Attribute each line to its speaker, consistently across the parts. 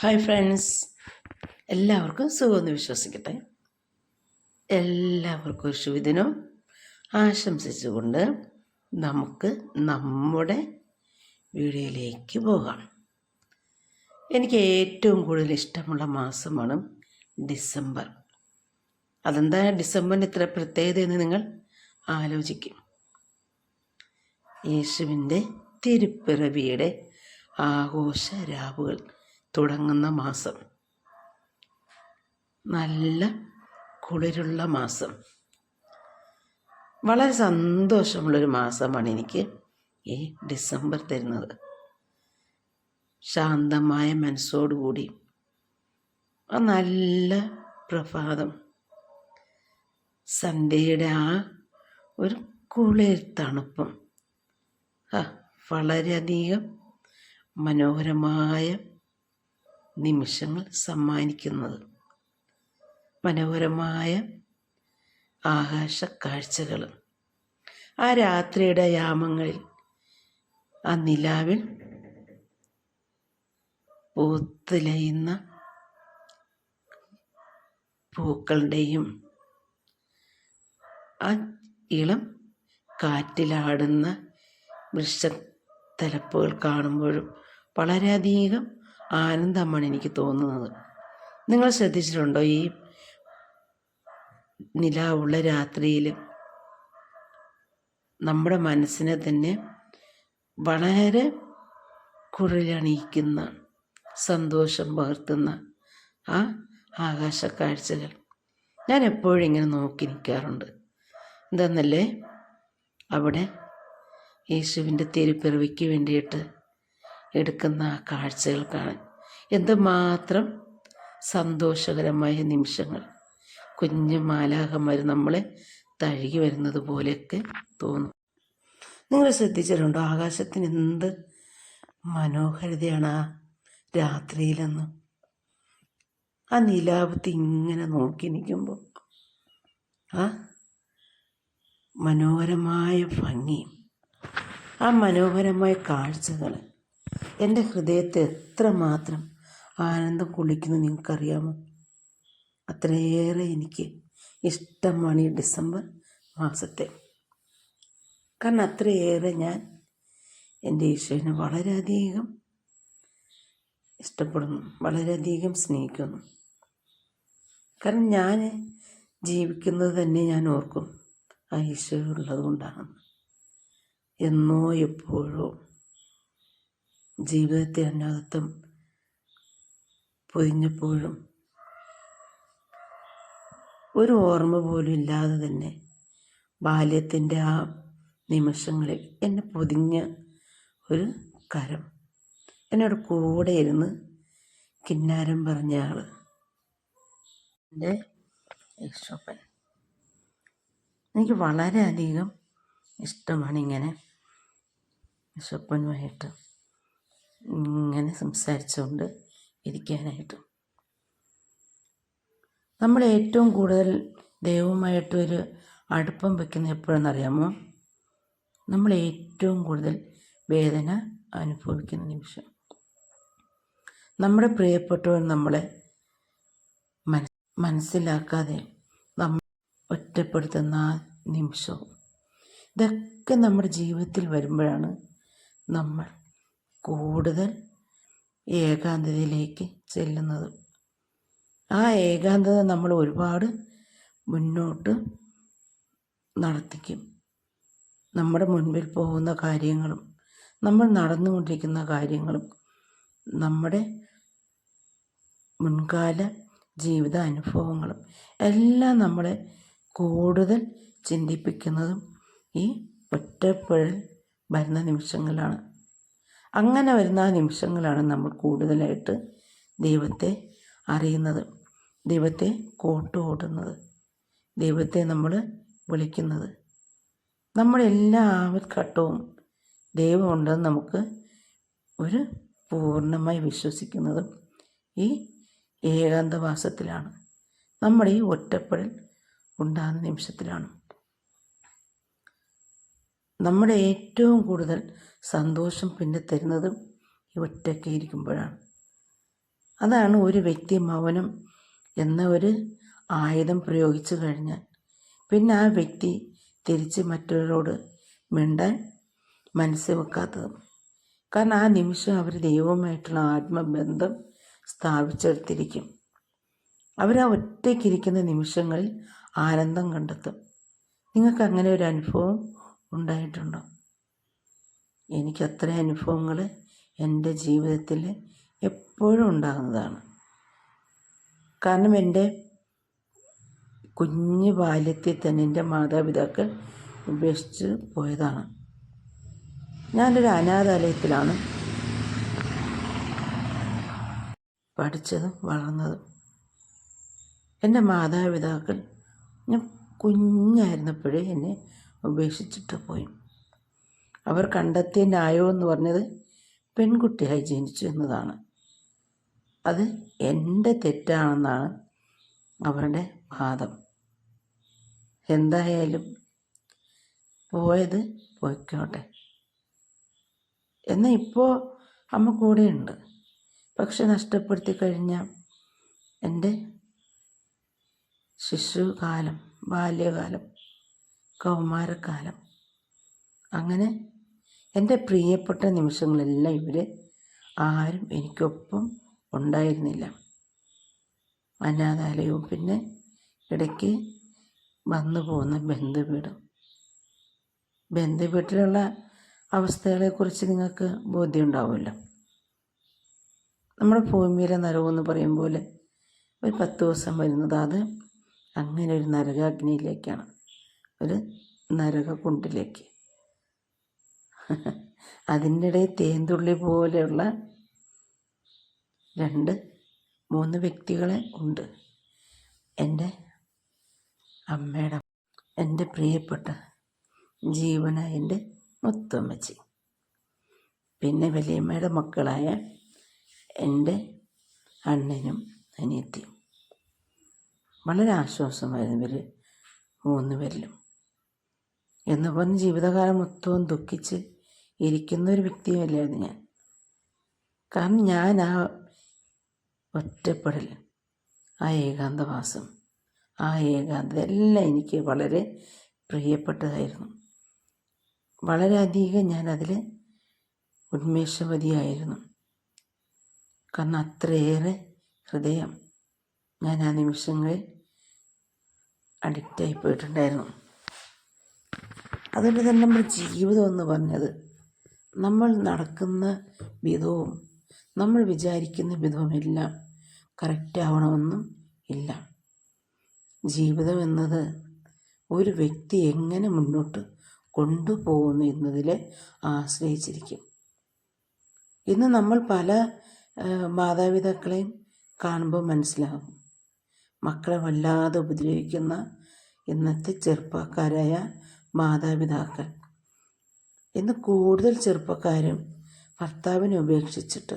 Speaker 1: Hi friends എല്ലാവർക്കും സുഖമെന്ന് വിശ്വസിക്കട്ടെ. എല്ലാവർക്കും ഒരു ശുഭദിനം ആശംസിച്ചുകൊണ്ട് നമുക്ക് നമ്മുടെ വീഡിയോയിലേക്ക് പോകാം. എനിക്ക് ഏറ്റവും കൂടുതൽ ഇഷ്ടമുള്ള മാസമാണ് ഡിസംബർ. അതെന്താ ഡിസംബറിന് ഇത്ര പ്രത്യേകത എന്ന് നിങ്ങൾ ആലോചിക്കും. യേശുവിന്റെ തിരുപ്പിറവിയുടെ ആഘോഷ രാവുകൾ തുടങ്ങുന്ന മാസം. നല്ല കുളിരുള്ള മാസം. വളരെ സന്തോഷമുള്ളൊരു മാസമാണ് എനിക്ക് ഈ ഡിസംബർ തരുന്നത്. ശാന്തമായ മനസ്സോടുകൂടി ആ നല്ല പ്രഭാതം. സന്ധ്യയുടെ ആ ഒരു കുളിർ തണുപ്പും വളരെയധികം മനോഹരമായ നിമിഷങ്ങൾ സമ്മാനിക്കുന്നത്. മനോഹരമായ ആകാശ കാഴ്ചകൾ. ആ രാത്രിയുടെ യാമങ്ങളിൽ ആ നിലാവിൽ പൂത്തിലയുന്ന പൂക്കളുടെയും ആ ഇളം കാറ്റിലാടുന്ന വൃക്ഷത്തലപ്പുകൾ കാണുമ്പോഴും വളരെയധികം ആനന്ദമാണ് എനിക്ക് തോന്നുന്നത്. നിങ്ങൾ ശ്രദ്ധിച്ചിട്ടുണ്ടോ ഈ നിലാവുള്ള രാത്രിയിൽ നമ്മുടെ മനസ്സിനെ തന്നെ വളരെ കുഴലണിയിക്കുന്ന സന്തോഷം പകർത്തുന്ന ആ ആകാശ കാഴ്ചകൾ ഞാൻ എപ്പോഴും ഇങ്ങനെ നോക്കി നിൽക്കാറുണ്ട് എന്താന്നല്ലേ അവിടെ യേശുവിന്റെ തിരുപ്പിറവിക്ക് വേണ്ടിയിട്ട് എടുക്കുന്ന ആ കാഴ്ചകൾ കാണാൻ. എന്തുമാത്രം സന്തോഷകരമായ നിമിഷങ്ങൾ. കുഞ്ഞു മാലാഹന്മാർ നമ്മളെ തഴുകി വരുന്നത് പോലെയൊക്കെ തോന്നും. നിങ്ങൾ ശ്രദ്ധിച്ചിട്ടുണ്ടോ? ആകാശത്തിന് എന്ത് മനോഹരതയാണ് ആ രാത്രിയിലെന്ന്. ആ നിലാപത്തി ഇങ്ങനെ നോക്കി നിൽക്കുമ്പോൾ ആ മനോഹരമായ ഭംഗി ആ മനോഹരമായ കാഴ്ചകൾ എന്റെ ഹൃദയത്തെ എത്രമാത്രം ആനന്ദം കൊള്ളിക്കുന്നു നിങ്ങൾക്കറിയാമോ? അത്രയേറെ എനിക്ക് ഇഷ്ടമാണ് ഈ ഡിസംബർ മാസത്തെ. കാരണം അത്രയേറെ ഞാൻ എന്റെ ഈശോനെ വളരെയധികം ഇഷ്ടപ്പെടുന്നു വളരെയധികം സ്നേഹിക്കുന്നു. കാരണം ഞാൻ ജീവിക്കുന്നത് തന്നെ ഞാൻ ഓർക്കും ആ ഈശോ ഉള്ളത് കൊണ്ടാണ് എന്നോ എപ്പോഴോ ജീവിതത്തെ അനാഥത്വം പൊതിഞ്ഞപ്പോഴും ഒരു ഓർമ്മ പോലും ഇല്ലാതെ തന്നെ ബാല്യത്തിന്റെ ആ നിമിഷങ്ങളിൽ എന്നെ പൊതിഞ്ഞ ഒരു കരം. എന്നോട് കൂടെ ഇരുന്ന് കിന്നാരം പറഞ്ഞ ആൾ എന്റെ യേശോപ്പൻ എനിക്ക് വളരെയധികം ഇഷ്ടമാണ് ഇങ്ങനെ യേശോപ്പനുമായിട്ട് ഇങ്ങനെ സംസാരിച്ചുകൊണ്ട് ഇരിക്കാനായിട്ട്. നമ്മൾ ഏറ്റവും കൂടുതൽ ദൈവവുമായിട്ടൊരു അടുപ്പം വെക്കുന്ന എപ്പോഴെന്നറിയാമോ? നമ്മൾ ഏറ്റവും കൂടുതൽ വേദന അനുഭവിക്കുന്ന നിമിഷം. നമ്മുടെ പ്രിയപ്പെട്ടവർ നമ്മളെ മനസ്സിലാക്കാതെ നമ്മൾ ഒറ്റപ്പെടുത്തുന്ന ആ നിമിഷവും. ഇതൊക്കെ നമ്മുടെ ജീവിതത്തിൽ വരുമ്പോഴാണ് നമ്മൾ കൂടുതൽ ഏകാന്തതയിലേക്ക് ചെല്ലുന്നത്. ആ ഏകാന്തത നമ്മൾ ഒരുപാട് മുന്നോട്ട് നടത്തിക്കും. നമ്മുടെ മുൻപിൽ പോകുന്ന കാര്യങ്ങളും നമ്മൾ നടന്നുകൊണ്ടിരിക്കുന്ന കാര്യങ്ങളും നമ്മുടെ മുൻകാല ജീവിത അനുഭവങ്ങളും എല്ലാം നമ്മളെ കൂടുതൽ ചിന്തിപ്പിക്കുന്നതും ഈ ഒറ്റപ്പെഴൽ വരുന്ന നിമിഷങ്ങളാണ്. അങ്ങനെ വരുന്ന ആ നിമിഷങ്ങളാണ് നമ്മൾ കൂടുതലായിട്ട് ദൈവത്തെ അറിയുന്നത്. ദൈവത്തെ കോട്ടുകൂട്ടുന്നത് ദൈവത്തെ നമ്മൾ വിളിക്കുന്നത്. നമ്മുടെ എല്ലാ ആവൽഘട്ടവും ദൈവമുണ്ടെന്ന് നമുക്ക് ഒരു പൂർണമായി വിശ്വസിക്കുന്നതും ഈ ഏകാന്തവാസത്തിലാണ്. നമ്മുടെ ഈ ഒറ്റപ്പെടൽ ഉണ്ടാകുന്ന നിമിഷത്തിലാണ്. നമ്മുടെ ഏറ്റവും കൂടുതൽ സന്തോഷം പിന്നെ തരുന്നത് ഈ ഒറ്റയ്ക്ക് ഇരിക്കുമ്പോഴാണ്. അതാണ് ഒരു വ്യക്തി മൗനം എന്ന ഒരു ആയുധം പ്രയോഗിച്ചു കഴിഞ്ഞാൽ. പിന്നെ ആ വ്യക്തി തിരിച്ച് മറ്റൊരാളോട് മിണ്ടാൻ മനസ്സ് വെക്കാത്തത്. കാരണം ആ നിമിഷം അവർ ദൈവവുമായിട്ടുള്ള ആത്മബന്ധം സ്ഥാപിച്ചെടുത്തിരിക്കും. അവർ ആ ഒറ്റയ്ക്കിരിക്കുന്ന നിമിഷങ്ങളിൽ ആനന്ദം കണ്ടെത്തും. നിങ്ങൾക്ക് അങ്ങനെ ഒരു അനുഭവം ഉണ്ടായിട്ടുണ്ടോ? എനിക്ക് അത്ര അനുഭവങ്ങൾ എന്റെ ജീവിതത്തിൽ എപ്പോഴും ഉണ്ടാകുന്നതാണ്. കാരണം എന്റെ കുഞ്ഞു ബാല്യത്തിൽ തന്നെ എന്റെ മാതാപിതാക്കൾ ഉപേക്ഷിച്ച് പോയതാണ്. ഞാനൊരു അനാഥാലയത്തിലാണ് പഠിച്ചതും വളർന്നതും. എന്റെ മാതാപിതാക്കൾ ഞാൻ കുഞ്ഞായിരുന്നപ്പോഴേ എന്നെ ഉപേക്ഷിച്ചിട്ട് പോയി. അവർ കണ്ടെത്തിയ ന്യായം എന്ന് പറഞ്ഞത് പെൺകുട്ടിയായി ജനിച്ചു എന്നതാണ്. അത് എന്റെ തെറ്റാണെന്നാണ് അവരുടെ വാദം. എന്തായാലും പോയത് പോയിക്കോട്ടെ. എന്നാൽ ഇപ്പോൾ അമ്മ കൂടെയുണ്ട്. പക്ഷെ നഷ്ടപ്പെടുത്തി കഴിഞ്ഞ എന്റെ ശിശുകാലം ബാല്യകാലം കൗമാരക്കാലം. അങ്ങനെ എന്റെ പ്രിയപ്പെട്ട നിമിഷങ്ങളെല്ലാം ഇവർ ആരും എനിക്കൊപ്പം ഉണ്ടായിരുന്നില്ല. അനാഥാലയവും പിന്നെ ഇടയ്ക്ക് വന്നു പോകുന്ന ബന്ധുവീടും. ബന്ധുവീട്ടിലുള്ള അവസ്ഥകളെക്കുറിച്ച് നിങ്ങൾക്ക് ബോധ്യമുണ്ടാവുമല്ലോ. നമ്മുടെ ഭൂമിയിലെ നരകമെന്ന് പറയും പോലെ ഒരു പത്ത് ദിവസം വരുന്നത് അത് അങ്ങനെ ഒരു നരകാഗ്നിയിലേക്കാണ്. ഒരു നരകക്കുണ്ടിലേക്ക് അതിന്റെ ഇടയിൽ തേന്തുള്ളി പോലെയുള്ള രണ്ട് മൂന്ന് വ്യക്തികളെ ഉണ്ട്. എന്റെ അമ്മയുടെ എന്റെ പ്രിയപ്പെട്ട ജീവന എന്റെ മുത്തമ്മച്ചി. പിന്നെ വലിയമ്മയുടെ മക്കളായ എന്റെ അണ്ണനും അനിയത്തിയും. വളരെ ആശ്വാസമായിരുന്നു ഇവർ മൂന്ന് പേരിലും എന്ന് പറഞ്ഞ് ജീവിതകാലം മൊത്തവും ദുഃഖിച്ച് ഇരിക്കുന്ന ഒരു വ്യക്തിയല്ലായിരുന്നു ഞാൻ. കാരണം ഞാൻ ആ ഒറ്റപ്പെടൽ ആ ഏകാന്തവാസം ആ ഏകാന്തത എല്ലാം എനിക്ക് വളരെ പ്രിയപ്പെട്ടതായിരുന്നു. വളരെയധികം ഞാനതിൽ ഉന്മേഷവതിയായിരുന്നു. കാരണം അത്രയേറെ ഹൃദയം ഞാൻ ആ നിമിഷങ്ങളിൽ അഡിക്റ്റായി പോയിട്ടുണ്ടായിരുന്നു. അതുകൊണ്ട് തന്നെ നമ്മുടെ ജീവിതം എന്ന് പറഞ്ഞത് നമ്മൾ നടക്കുന്ന വിധവും നമ്മൾ വിചാരിക്കുന്ന വിധവുമെല്ലാം എല്ലാം കറക്റ്റാവണമെന്നും ഇല്ല. ജീവിതം എന്നത് ഒരു വ്യക്തി എങ്ങനെ മുന്നോട്ട് കൊണ്ടുപോകുന്നു എന്നതിൽ ആശ്രയിച്ചിരിക്കും. ഇന്ന് നമ്മൾ പല മാതാപിതാക്കളെയും കാണുമ്പോൾ മനസ്സിലാകും. മക്കളെ വല്ലാതെ ഉപദ്രവിക്കുന്ന ഇന്നത്തെ ചെറുപ്പക്കാരായ മാതാപിതാക്കൾ. ഇന്ന് കൂടുതൽ ചെറുപ്പക്കാരും ഭർത്താവിനെ ഉപേക്ഷിച്ചിട്ട്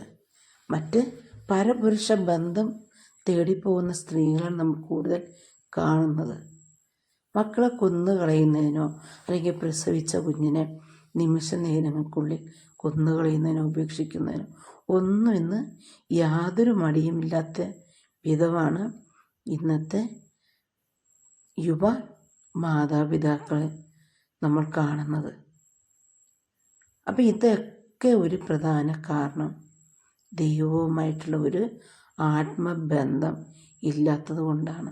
Speaker 1: മറ്റ് പരപുരുഷ ബന്ധം തേടിപ്പോകുന്ന സ്ത്രീകളാണ് നമുക്ക് കൂടുതൽ കാണുന്നത്. മക്കളെ കൊന്നു കളയുന്നതിനോ അല്ലെങ്കിൽ പ്രസവിച്ച കുഞ്ഞിനെ നിമിഷ നേരങ്ങൾക്കുള്ളിൽ കൊന്നു കളയുന്നതിനോ ഉപേക്ഷിക്കുന്നതിനോ ഒന്നും ഇന്ന് യാതൊരു മടിയുമില്ലാത്ത വിധമാണ് ഇന്നത്തെ യുവ മാതാപിതാക്കളെ. നമ്മൾ കാണുന്നത്. അപ്പം ഇതൊക്കെ ഒരു പ്രധാന കാരണം. ദൈവവുമായിട്ടുള്ള ഒരു ആത്മബന്ധം ഇല്ലാത്തത് കൊണ്ടാണ്.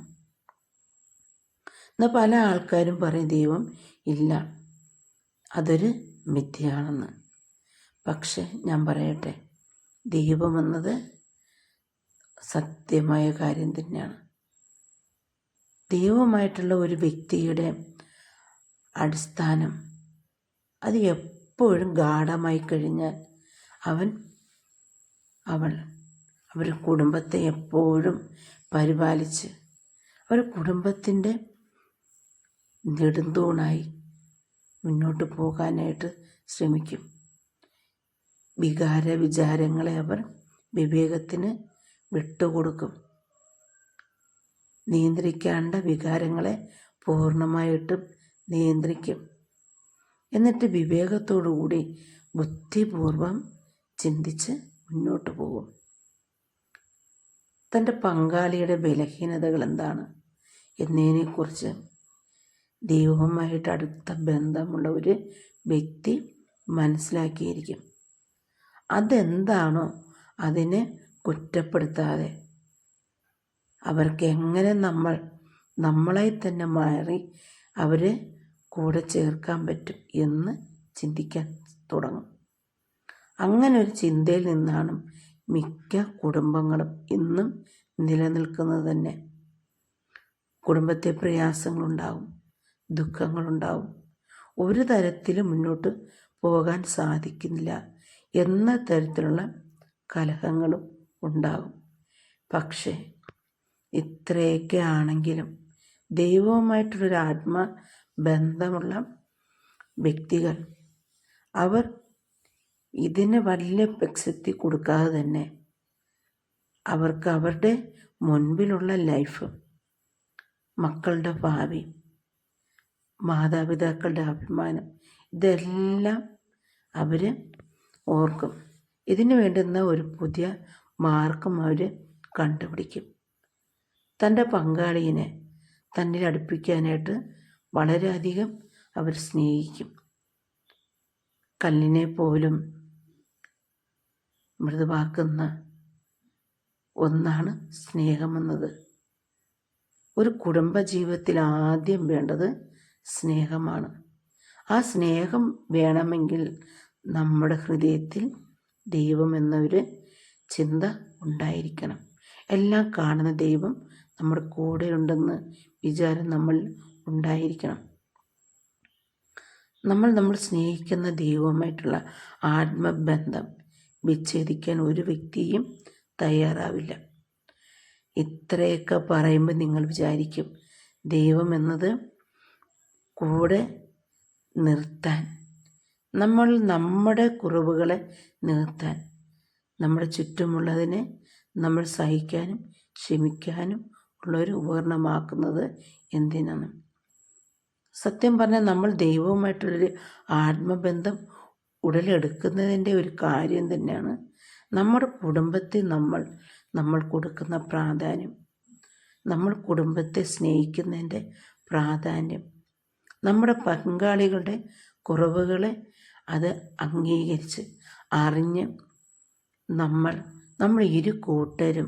Speaker 1: എന്നാൽ പല ആൾക്കാരും പറയും ദൈവം ഇല്ല. അതൊരു മിഥ്യയാണെന്ന്. പക്ഷെ ഞാൻ പറയട്ടെ ദൈവമെന്നത് സത്യമായ കാര്യം തന്നെയാണ്. ദൈവമായിട്ടുള്ള ഒരു വ്യക്തിയുടെ അടിസ്ഥാനം. അത് എപ്പോഴും ഗാഠമായി കഴിഞ്ഞാൽ അവൻ അവൾ അവർ കുടുംബത്തെ എപ്പോഴും പരിപാലിച്ച് അവർ കുടുംബത്തിന്റെ നെടുന്തൂണായി മുന്നോട്ട് പോകാനായിട്ട് ശ്രമിക്കും. വികാര വിചാരങ്ങളെ അവർ വിവേകത്തിന് വിട്ടുകൊടുക്കും. നിയന്ത്രിക്കേണ്ട വികാരങ്ങളെ പൂർണമായിട്ടും നിയന്ത്രിക്കും. എന്നിട്ട് വിവേകത്തോടുകൂടി ബുദ്ധിപൂർവം ചിന്തിച്ച് മുന്നോട്ട് പോകും. തന്റെ പങ്കാളിയുടെ ബലഹീനതകൾ എന്താണ്? എന്നതിനെക്കുറിച്ച് ദൈവവുമായിട്ട് അടുത്ത ബന്ധമുള്ള ഒരു വ്യക്തി മനസ്സിലാക്കിയിരിക്കും. അതെന്താണോ അതിനെ കുറ്റപ്പെടുത്താതെ അവർക്ക് എങ്ങനെ നമ്മൾ നമ്മളായി തന്നെ മാറി അവരെ കൂടെ ചേർക്കാൻ പറ്റും എന്ന് ചിന്തിക്കാൻ തുടങ്ങും. അങ്ങനെ ഒരു ചിന്തയിൽ നിന്നാണ് മിക്ക കുടുംബങ്ങളും ഇന്നും നിലനിൽക്കുന്നത് തന്നെ. കുടുംബത്തെ പ്രയാസങ്ങളുണ്ടാവും ദുഃഖങ്ങളുണ്ടാവും. ഒരു തരത്തിലും മുന്നോട്ട് പോകാൻ സാധിക്കുന്നില്ല എന്ന തരത്തിലുള്ള കലഹങ്ങളും ഉണ്ടാകും. പക്ഷേ ഇത്രയൊക്കെ ആണെങ്കിലും ദൈവവുമായിട്ടുള്ളൊരു ആത്മബന്ധമുള്ള വ്യക്തികൾ. അവർ ഇതിന് വലിയ പ്രസക്തി കൊടുക്കാതെ തന്നെ അവർക്ക് അവരുടെ മുൻപിലുള്ള ലൈഫ് മക്കളുടെ ഭാവി മാതാപിതാക്കളുടെ അഭിമാനം ഇതെല്ലാം അവർ ഓർക്കും. ഇതിനു വേണ്ടുന്ന ഒരു പുതിയ മാർഗം അവർ കണ്ടുപിടിക്കും. തന്റെ പങ്കാളിയെ തന്നിൽ അടുപ്പിക്കാനായിട്ട് വളരെയധികം അവർ സ്നേഹിക്കും. കല്ലിനെ പോലും മൃദുവാക്കുന്ന ഒന്നാണ് സ്നേഹമെന്നത്. ഒരു കുടുംബ ജീവിതത്തിൽ ആദ്യം വേണ്ടത് സ്നേഹമാണ്. ആ സ്നേഹം വേണമെങ്കിൽ നമ്മുടെ ഹൃദയത്തിൽ ദൈവം എന്നൊരു ചിന്ത ഉണ്ടായിരിക്കണം. എല്ലാം കാണുന്ന ദൈവം നമ്മുടെ കൂടെ ഉണ്ടെന്ന് വിചാരം നമ്മൾ ഉണ്ടായിരിക്കണം. നമ്മൾ നമ്മൾ സ്നേഹിക്കുന്ന ദൈവവുമായിട്ടുള്ള ആത്മബന്ധം വിച്ഛേദിക്കാൻ ഒരു വ്യക്തിയും തയ്യാറാവില്ല. ഇത്രയൊക്കെ പറയുമ്പോൾ നിങ്ങൾ വിചാരിക്കും ദൈവം എന്നത് കൂടെ നിർത്താൻ നമ്മൾ നമ്മുടെ കുറവുകളെ നിർത്താൻ നമ്മുടെ ചുറ്റുമുള്ളതിനെ നമ്മൾ സഹിക്കാനും ക്ഷമിക്കാനും ഉള്ളൊരു ഉപകരണമാക്കുന്നത് എന്തിനാണ്? സത്യം പറഞ്ഞാൽ നമ്മൾ ദൈവവുമായിട്ടുള്ളൊരു ആത്മബന്ധം ഉടലെടുക്കുന്നതിന്റെ ഒരു കാര്യം തന്നെയാണ് നമ്മുടെ കുടുംബത്തെ നമ്മൾ നമ്മൾ കൊടുക്കുന്ന പ്രാധാന്യം. നമ്മൾ കുടുംബത്തെ സ്നേഹിക്കുന്നതിന്റെ പ്രാധാന്യം. നമ്മുടെ പങ്കാളികളുടെ കുറവുകളെ അത് അംഗീകരിച്ച് അറിഞ്ഞ് നമ്മൾ നമ്മൾ ഇരു കൂട്ടരും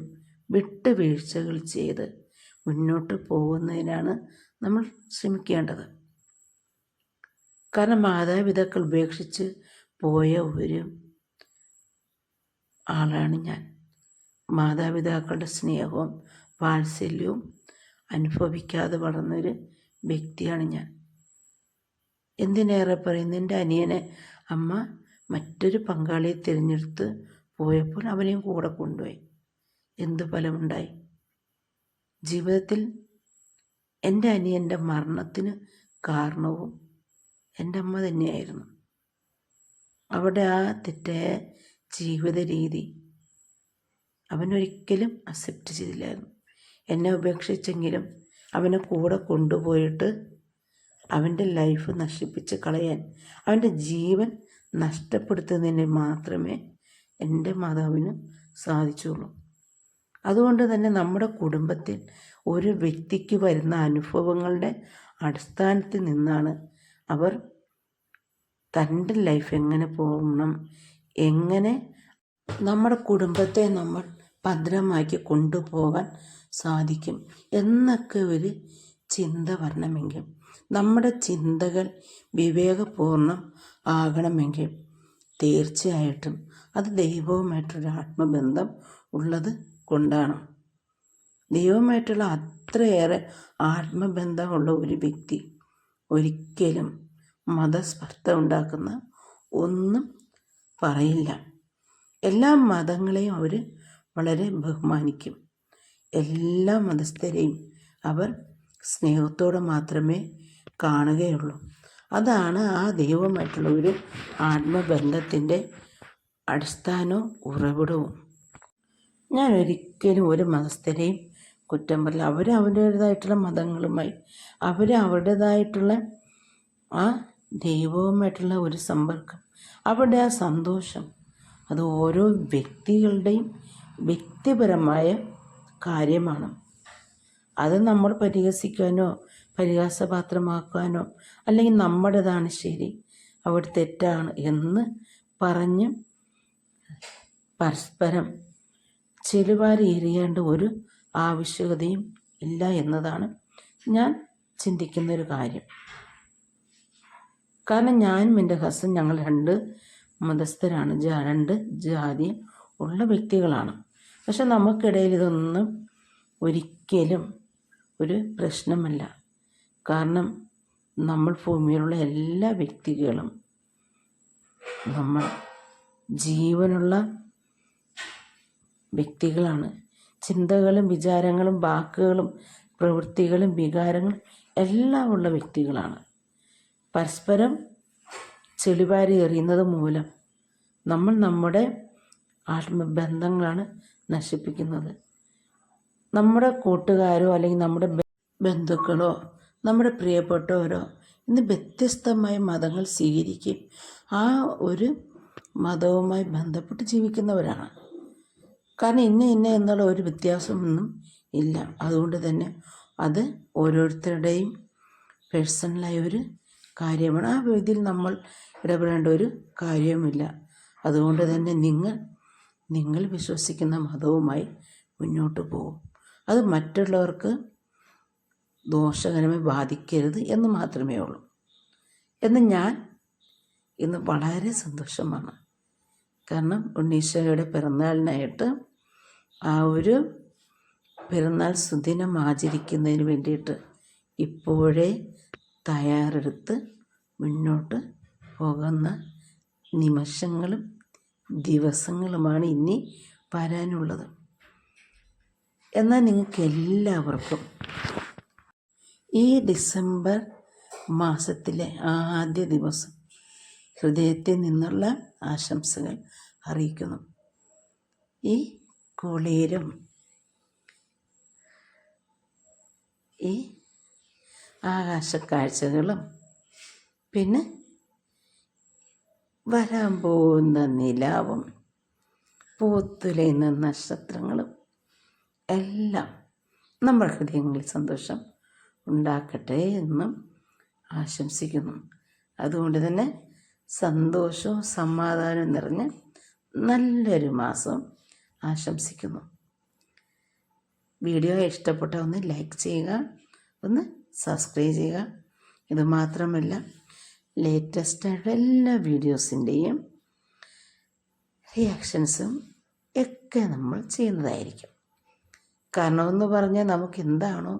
Speaker 1: വിട്ടുവീഴ്ചകൾ ചെയ്ത് മുന്നോട്ട് പോകുന്നതിനാണ് നമ്മൾ ശ്രമിക്കേണ്ടത്. കാരണം മാതാപിതാക്കൾ ഉപേക്ഷിച്ച് പോയ ഒരു ആളാണ് ഞാൻ. മാതാപിതാക്കളുടെ സ്നേഹവും വാത്സല്യവും അനുഭവിക്കാതെ വളർന്നൊരു വ്യക്തിയാണ് ഞാൻ. എന്തിനേറെ പറയുന്നു എന്റെ അനിയനെ അമ്മ മറ്റൊരു പങ്കാളിയെ തിരഞ്ഞെടുത്ത് പോയപ്പോൾ അവനെയും കൂടെ കൊണ്ടുപോയി. എന്ത് ഫലമുണ്ടായി? ജീവിതത്തിൽ എന്റെ അനിയന്റെ മരണത്തിന് കാരണവും എന്റെ അമ്മ തന്നെയായിരുന്നു. അവിടെ ആ തെറ്റായ ജീവിത രീതി അവനൊരിക്കലും അക്സെപ്റ്റ് ചെയ്തില്ലായിരുന്നു. എന്നെ ഉപേക്ഷിച്ചെങ്കിലും അവനെ കൂടെ കൊണ്ടുപോയിട്ട് അവന്റെ ലൈഫ് നശിപ്പിച്ച് കളയാൻ അവന്റെ ജീവൻ നഷ്ടപ്പെടുത്തുന്നതിന് മാത്രമേ എന്റെ മാതാവിന് സാധിച്ചുള്ളൂ. അതുകൊണ്ട് തന്നെ നമ്മുടെ കുടുംബത്തിൽ ഒരു വ്യക്തിക്ക് വരുന്ന അനുഭവങ്ങളുടെ അടിസ്ഥാനത്തിൽ നിന്നാണ് അവർ തന്റെ ലൈഫ് എങ്ങനെ പോകണം എങ്ങനെ നമ്മുടെ കുടുംബത്തെ നമ്മൾ ഭദ്രമാക്കി കൊണ്ടുപോകാൻ സാധിക്കും എന്നൊക്കെ ഒരു ചിന്ത വരണമെങ്കിൽ നമ്മുടെ ചിന്തകൾ വിവേകപൂർണം ആകണമെങ്കിൽ തീർച്ചയായിട്ടും അത് ദൈവവുമായിട്ടൊരു ആത്മബന്ധം ഉള്ളത് കൊണ്ടാണ്. ദൈവവുമായിട്ടുള്ള അത്രയേറെ ആത്മബന്ധമുള്ള ഒരു വ്യക്തി ഒരിക്കലും മതസ്പർദ്ധ ഉണ്ടാക്കുന്ന ഒന്നും പറയില്ല. എല്ലാ മതങ്ങളെയും അവർ വളരെ ബഹുമാനിക്കും. എല്ലാ മതസ്ഥരെയും അവർ സ്നേഹത്തോടെ മാത്രമേ കാണുകയുള്ളൂ. അതാണ് ആ ദൈവമായിട്ടുള്ള ഒരു ആത്മബന്ധത്തിന്റെ അടിസ്ഥാനവും ഉറവിടവും. ഞാൻ ഒരിക്കലും ഒരു മതസ്ഥരെയും കുറ്റം പറയില്ല. അവർ അവരുടേതായിട്ടുള്ള മതങ്ങളുമായി അവർ അവരുടേതായിട്ടുള്ള ആ ദൈവവുമായിട്ടുള്ള ഒരു സമ്പർക്കം. അവിടെ ആ സന്തോഷം. അത് ഓരോ വ്യക്തികളുടെയും വ്യക്തിപരമായ കാര്യമാണ്. അത് നമ്മൾ പരിഹസിക്കാനോ പരിഹാസപാത്രമാക്കാനോ അല്ലെങ്കിൽ നമ്മുടേതാണ് ശരി അവിടെ തെറ്റാണ് എന്ന് പറഞ്ഞ് പരസ്പരം ചെലുവാരി എറിയേണ്ട ഒരു ആവശ്യകതയും ഇല്ല എന്നതാണ് ഞാൻ ചിന്തിക്കുന്നൊരു കാര്യം. കാരണം ഞാനും എന്റെ ഹസ്ബൻഡ് ഞങ്ങൾ രണ്ട് മതസ്ഥരാണ്. രണ്ട് ജാതി ഉള്ള വ്യക്തികളാണ്. പക്ഷെ നമുക്കിടയിൽ ഇതൊന്നും ഒരിക്കലും ഒരു പ്രശ്നമല്ല. കാരണം നമ്മൾ ഭൂമിയിലുള്ള എല്ലാ വ്യക്തികളും നമ്മൾ ജീവനുള്ള വ്യക്തികളാണ്. ചിന്തകളും വിചാരങ്ങളും വാക്കുകളും പ്രവൃത്തികളും വികാരങ്ങളും എല്ലാം ഉള്ള വ്യക്തികളാണ്. പരസ്പരം ചെളിവാരി എറിയുന്നത് മൂലം നമ്മൾ നമ്മുടെ ആത്മബന്ധങ്ങളാണ് നശിപ്പിക്കുന്നത്. നമ്മുടെ കൂട്ടുകാരോ അല്ലെങ്കിൽ നമ്മുടെ ബന്ധുക്കളോ നമ്മുടെ പ്രിയപ്പെട്ടവരോ ഇന്ന് വ്യത്യസ്തമായ മതങ്ങൾ സ്വീകരിക്കുകയും ആ ഒരു മതവുമായി ബന്ധപ്പെട്ട് ജീവിക്കുന്നവരാണ്. കാരണം ഇന്ന ഇന്ന എന്നുള്ള ഒരു വ്യത്യാസമൊന്നും ഇല്ല. അതുകൊണ്ട് തന്നെ അത് ഓരോരുത്തരുടെയും പേഴ്സണലായ ഒരു കാര്യമാണ്. ആ വിധത്തിൽ നമ്മൾ ഇടപെടേണ്ട ഒരു കാര്യവുമില്ല. അതുകൊണ്ട് തന്നെ നിങ്ങൾ നിങ്ങൾ വിശ്വസിക്കുന്ന മതവുമായി മുന്നോട്ട് പോകും. അത് മറ്റുള്ളവർക്ക് ദോഷകരമായി ബാധിക്കരുത് എന്ന് മാത്രമേ ഉള്ളൂ. എന്ന് ഞാൻ ഇന്ന് വളരെ സന്തോഷമാണ്. കാരണം ഉണ്ണീശോയുടെ പിറന്നാളിനായിട്ട് ആ ഒരു പിറന്നാൾ സുദിനം ആചരിക്കുന്നതിന് വേണ്ടിയിട്ട് ഇപ്പോഴേ തയ്യാറെടുത്ത് മുന്നോട്ട് പോകുന്ന നിമിഷങ്ങളും ദിവസങ്ങളുമാണ് ഇനി വരാനുള്ളത്. എന്നാൽ നിങ്ങൾക്ക് എല്ലാവർക്കും ഈ ഡിസംബർ മാസത്തിലെ ആദ്യ ദിവസം ഹൃദയത്തിൽ നിന്നുള്ള ആശംസകൾ അറിയിക്കുന്നു. ഈ കുളിരും ഈ ആകാശക്കാഴ്ചകളും. പിന്നെ വരാൻ പോകുന്ന നിലാവും പൂത്തുലയുന്ന നക്ഷത്രങ്ങളും എല്ലാം നമ്മുടെ ഹൃദയങ്ങളിൽ സന്തോഷം ഉണ്ടാക്കട്ടെ എന്നും ആശംസിക്കുന്നു. അതുകൊണ്ട് തന്നെ സന്തോഷവും സമാധാനവും നിറഞ്ഞ നല്ലൊരു മാസം ആശംസിക്കുന്നു. വീഡിയോ ഇഷ്ടപ്പെട്ട ഒന്ന് ലൈക്ക് ചെയ്യുക ഒന്ന് സബ്സ്ക്രൈബ് ചെയ്യുക. ഇത് മാത്രമല്ല ലേറ്റസ്റ്റ് ആയിട്ടുള്ള എല്ലാ വീഡിയോസിന്റെയും റിയാക്ഷൻസും ഒക്കെ നമ്മൾ ചെയ്യുന്നതായിരിക്കും. കാരണമെന്ന് പറഞ്ഞാൽ നമുക്ക് എന്താണോ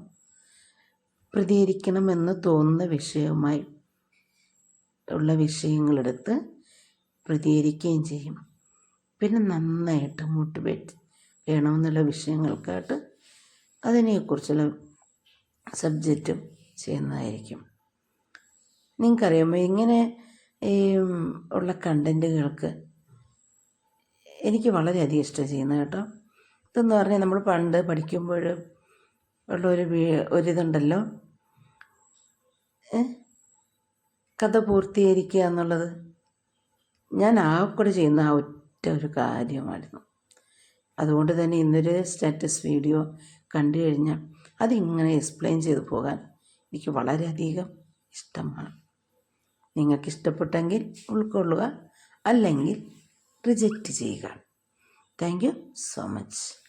Speaker 1: പ്രതികരിക്കണമെന്ന് തോന്നുന്ന വിഷയവുമായി ഉള്ള വിഷയങ്ങളെടുത്ത് പ്രതികരിക്കുകയും ചെയ്യും. പിന്നെ നന്നായിട്ട് മോട്ടിവേറ്റ് വേണമെന്നുള്ള വിഷയങ്ങൾക്കായിട്ട് അതിനെക്കുറിച്ചുള്ള സബ്ജക്റ്റും ചെയ്യുന്നതായിരിക്കും. നിങ്ങൾക്കറിയാമോ ഇങ്ങനെ ഈ ഉള്ള കണ്ടന്റുകൾക്ക് എനിക്ക് വളരെയധികം ഇഷ്ടം ചെയ്യുന്നത് കേട്ടോ. ഇതെന്ന് പറഞ്ഞാൽ നമ്മൾ പണ്ട് പഠിക്കുമ്പോൾ ഉള്ള ഒരു ഒരിതുണ്ടല്ലോ? കഥ പൂർത്തീകരിക്കുക എന്നുള്ളത്. ഞാൻ ആ കൂടെ ചെയ്യുന്ന ആ ഒറ്റ ഒരു കാര്യമായിരുന്നു. അതുകൊണ്ട് തന്നെ ഇന്നൊരു സ്റ്റാറ്റസ് വീഡിയോ കണ്ടു കഴിഞ്ഞാൽ അതിങ്ങനെ എക്സ്പ്ലെയിൻ ചെയ്തു പോകാൻ എനിക്ക് വളരെയധികം ഇഷ്ടമാണ്. നിങ്ങൾക്ക് ഇഷ്ടപ്പെട്ടെങ്കിൽ ഉൾക്കൊള്ളുക അല്ലെങ്കിൽ റിജക്റ്റ് ചെയ്യുക. Thank you so much